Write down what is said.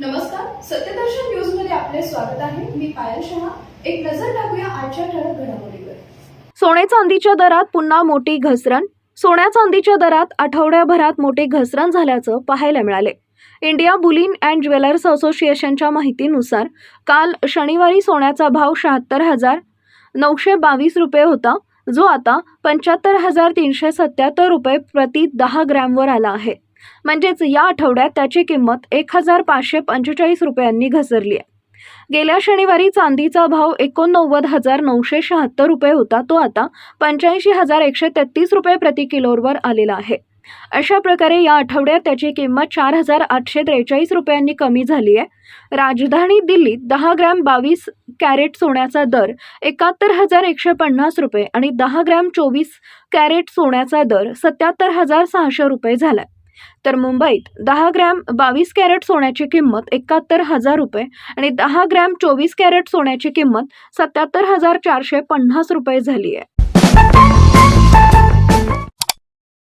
नमस्कार सत्यदर्शन न्यूजमध्ये आपले स्वागत आहे. मी पायल शहा. एक नजर टाकूया आजच्या ठळक घडामोडीवर. सोने चांदीच्या दरात पुन्हा मोठी घसरण. सोन्या चांदीच्या दरात आठवड्याभरात मोठी घसरण झाल्याचं पाहायला मिळाले. इंडिया बुलिन अँड ज्वेलर्स असोसिएशनच्या माहितीनुसार काल शनिवारी सोन्याचा भाव शहात्तर हजार नऊशे बावीस रुपये होता जो आता पंच्याहत्तर हजार तीनशे सत्याहत्तर रुपये प्रति दहा ग्रॅमवर आला आहे. म्हणजेच या आठवड्यात त्याची किंमत एक हजार पाचशे पंचेचाळीस रुपयांनी घसरली आहे. गेल्या शनिवारी चांदीचा भाव एकोणनव्वद हजार नऊशे शहात्तर रुपये होता तो आता पंच्याऐंशी हजार एकशे तेहतीस रुपये प्रति किलोवर आलेला आहे. अशा प्रकारे या आठवड्यात त्याची किंमत चार हजार आठशे त्रेचाळीस रुपयांनी कमी झाली आहे. राजधानी दिल्लीत दहा ग्रॅम बावीस कॅरेट सोन्याचा दर एकाहत्तर हजार एकशे पन्नास रुपये आणि दहा ग्रॅम चोवीस कॅरेट सोन्याचा दर सत्याहत्तर हजार सहाशे रुपये झाला आहे तर मुंबईत दहा ग्रॅम बावीस कॅरेट सोन्याची किंमत एकाहत्तर हजार रुपये आणि दहा ग्रॅम चोवीस कॅरेट सोन्याची किंमत सत्याहत्तर हजार चारशे पन्नास रुपये झाली आहे.